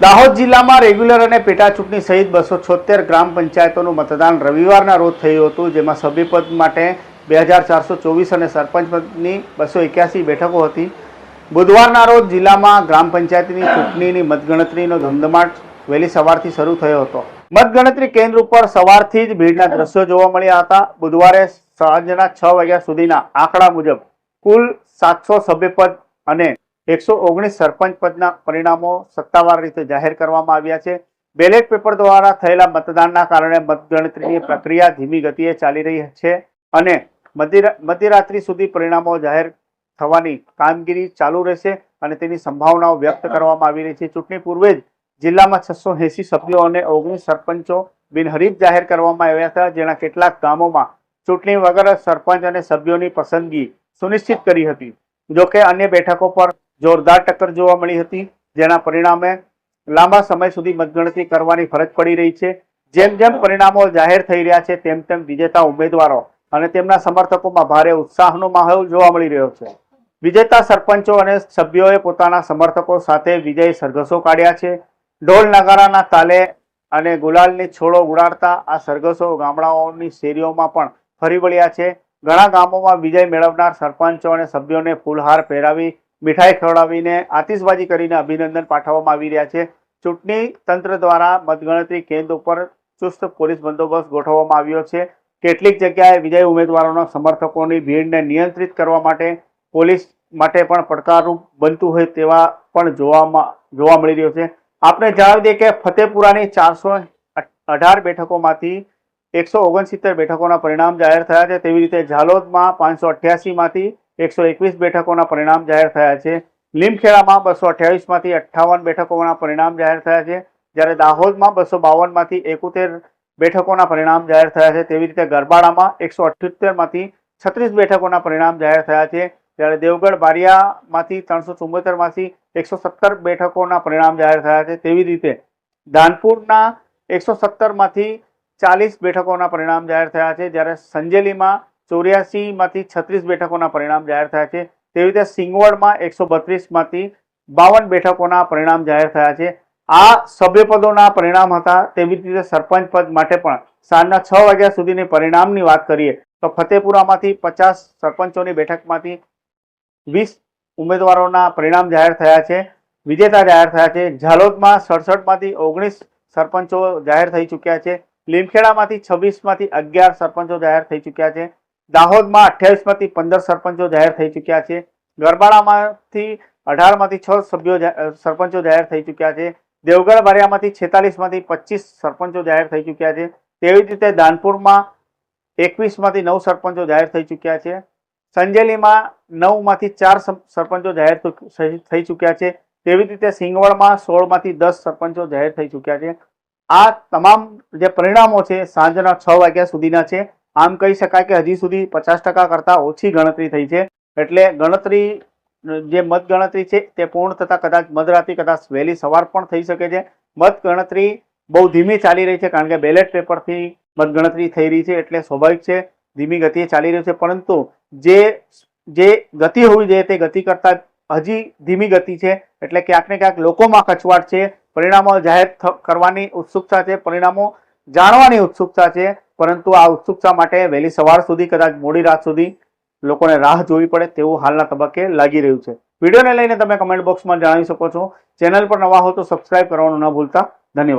દાહોદ જિલ્લામાં રેગ્યુલર અને પેટા ચૂંટણી સહિત બસો છોતેર ગ્રામ પંચાયતોનું મતદાન રવિવારના રોજ થયું હતું, જેમાં સભ્યપદ માટે બે હજાર ચારસો ચોવીસ અને સરપંચ પદની બસો એક્યાસી બેઠકો હતી. બુધવારના રોજ જિલ્લામાં ગ્રામ પંચાયતની ચૂંટણીની મતગણતરીનો ધમધમાટ વહેલી સવારથી શરૂ થયો હતો. મતગણતરી કેન્દ્ર ઉપર સવારથી જ ભીડના દ્રશ્યો જોવા મળ્યા હતા. બુધવારે સાંજના છ વાગ્યા સુધીના આંકડા મુજબ કુલ સાતસો સભ્યપદ અને એકસો ઓગણીસ સરપંચ પદના પરિણામો સત્તાવાર રીતે જાહેર કરવામાં આવ્યા છે. બેલેટ પેપર દ્વારા થયેલા મતદાનના કારણે મતગણતરીની પ્રક્રિયા ધીમી ગતિએ ચાલી રહી છે અને મધ્યરા- મધ્યરાત્રિ સુધી પરિણામો જાહેર થવાની કામગીરી ચાલુ રહેશે અને તેની સંભાવનાઓ વ્યક્ત કરવામાં આવી રહી છે. ચૂંટણી પૂર્વે જ જિલ્લામાં છસો એસી સભ્યો અને ઓગણીસ સરપંચો બિનહરીફ જાહેર કરવામાં આવ્યા હતા, જેના કેટલાક ગામોમાં ચૂંટણી વગર સરપંચ અને સભ્યોની પસંદગી સુનિશ્ચિત કરી હતી. જોકે અન્ય બેઠકો પર જોરદાર ટક્કર જોવા મળી હતી, જેના પરિણામે લાંબા સમય સુધી મતગણતરી કરવાની ફરજ પડી રહી છે. જેમ જેમ પરિણામો જાહેર થઈ રહ્યા છે, તેમ તેમ વિજેતા ઉમેદવારો અને તેમના સમર્થકોમાં ભારે ઉત્સાહનો માહોલ જોવા મળી રહ્યો છે. વિજેતા સરપંચો અને સભ્યોએ પોતાના સમર્થકો સાથે વિજય સરઘસો કાઢ્યા છે. ઢોલ નગારાના તાલે અને ગુલાલની છોડો ઉડાડતા આ સરઘસો ગામડાઓની શેરીઓમાં પણ ફરી વળ્યા છે. ઘણા ગામોમાં વિજય મેળવનાર સરપંચો અને સભ્યોને ફૂલહાર પહેરાવી મીઠાઈ ખવડાવીને આતિશબાજી કરીને અભિનંદન પાઠવવામાં આવી રહ્યા છે. ચૂંટણી તંત્ર દ્વારા મતગણતરી કેન્દ્ર ઉપર ચુસ્ત પોલીસ બંદોબસ્ત ગોઠવવામાં આવ્યો છે. કેટલીક જગ્યાએ વિજય ઉમેદવારોના સમર્થકોની ભીડને નિયંત્રિત કરવા માટે પોલીસ માટે પણ પડકારરૂપ બનતું હોય તેવા પણ જોવામાં, જોવા મળી રહ્યો છે. આપણે જણાવી દઈએ કે ફતેપુરાની ચારસો અઢાર બેઠકોમાંથી એકસો ઓગણસિત્તેર બેઠકોના પરિણામ જાહેર થયા છે. તેવી રીતે ઝાલોદમાં પાંચસો અઠ્યાસીમાંથી એકસો એકવીસ બેઠકોના પરિણામ જાહેર થયા છે. લીમખેડામાં બસો અઠ્યાવીસમાંથી અઠ્ઠાવન બેઠકોના પરિણામ જાહેર થયા છે. જ્યારે દાહોદમાં બસો બાવનમાંથી એકોતેર બેઠકોના પરિણામ જાહેર થયા છે. તેવી રીતે ગરબાડામાં એકસો અઠ્યોતેરમાંથી છત્રીસ બેઠકોના પરિણામ જાહેર થયા છે. જ્યારે દેવગઢ બારિયામાંથી ત્રણસો ચુમ્મોતેરમાંથી એકસો સત્તર બેઠકોના પરિણામ જાહેર થયા છે. તેવી રીતે ધાનપુરના એકસો સત્તરમાંથી ચાલીસ બેઠકોના પરિણામ જાહેર થયા છે. જ્યારે સંજેલીમાં ચોર્યાસીમાંથી છત્રીસ બેઠકોના પરિણામ જાહેર થયા છે. તેવી રીતે સિંગવડમાં એકસો બત્રીસમાંથી બાવન બેઠકોના પરિણામ જાહેર થયા છે. આ સભ્યપદોના પરિણામ હતા તેવી જ રીતે સરપંચ પદ માટે પણ. સાંજના છ વાગ્યા સુધીની પરિણામની વાત કરીએ તો ફતેપુરામાંથી પચાસ સરપંચોની બેઠકમાંથી વીસ ઉમેદવારોના પરિણામ જાહેર થયા છે. વિજેતા જાહેર થયા છે. ઝાલોદમાં સડસઠમાંથી ઓગણીસ સરપંચો જાહેર થઈ ચૂક્યા છે. લીમખેડામાંથી છવ્વીસમાંથી અગિયાર સરપંચો જાહેર થઈ ચૂક્યા છે. દાહોદમાં અઠ્યાવીસમાંથી પંદર સરપંચો જાહેર થઈ ચૂક્યા છે. ગરબાડામાંથી અઢારમાંથી છ સભ્યો સરપંચો જાહેર થઈ ચૂક્યા છે. દેવગઢ બારિયામાંથી છેતાલીસમાંથી પચીસ સરપંચો જાહેર થઈ ચૂક્યા છે. તેવી જ રીતે દાનપુરમાં એકવીસમાંથી નવ સરપંચો જાહેર થઈ ચૂક્યા છે. સંજેલીમાં નવમાંથી ચાર સર- સરપંચો જાહેર થઈ થઈ ચૂક્યા છે. તેવી જ રીતે સિંગવડમાં સોળમાંથી દસ સરપંચો જાહેર થઈ ચૂક્યા છે. આ તમામ જે પરિણામો છે સાંજના છ વાગ્યા સુધીના છે. આમ કહી શકાય કે હજી સુધી પચાસ ટકા કરતાં ઓછી ગણતરી થઈ છે. એટલે ગણતરી, જે મત ગણતરી છે તે પૂર્ણ થતાં કદાચ મધરાત્રિ કદાચ વહેલી સવાર પણ થઈ શકે છે. મતગણતરી બહુ ધીમી ચાલી રહી છે કારણ કે બેલેટ પેપરથી મતગણતરી થઈ રહી છે એટલે સ્વાભાવિક છે, ધીમી ગતિએ ચાલી રહ્યું છે. પરંતુ જે જે ગતિ હોવી જોઈએ તે ગતિ કરતાં હજી ધીમી ગતિ છે એટલે ક્યાંક ને ક્યાંક લોકોમાં કચવાટ છે, પરિણામો જાહેર કરવાની ઉત્સુકતા છે, પરિણામો જાણવાની ઉત્સુકતા છે. પરંતુ આ ઉત્સુકતા માટે? વહેલી સવાર સુધી કદાચ મોડી રાત સુધી લોકોને રાહ જોવી પડે તેવું હાલના તબક્કે લાગી રહ્યું છે. વિડીયોને લઈને તમે કમેન્ટ બોક્સમાં જણાવી શકો છો. ચેનલ પર નવા હો તો સબસ્ક્રાઇબ કરવાનું ન ભૂલતા.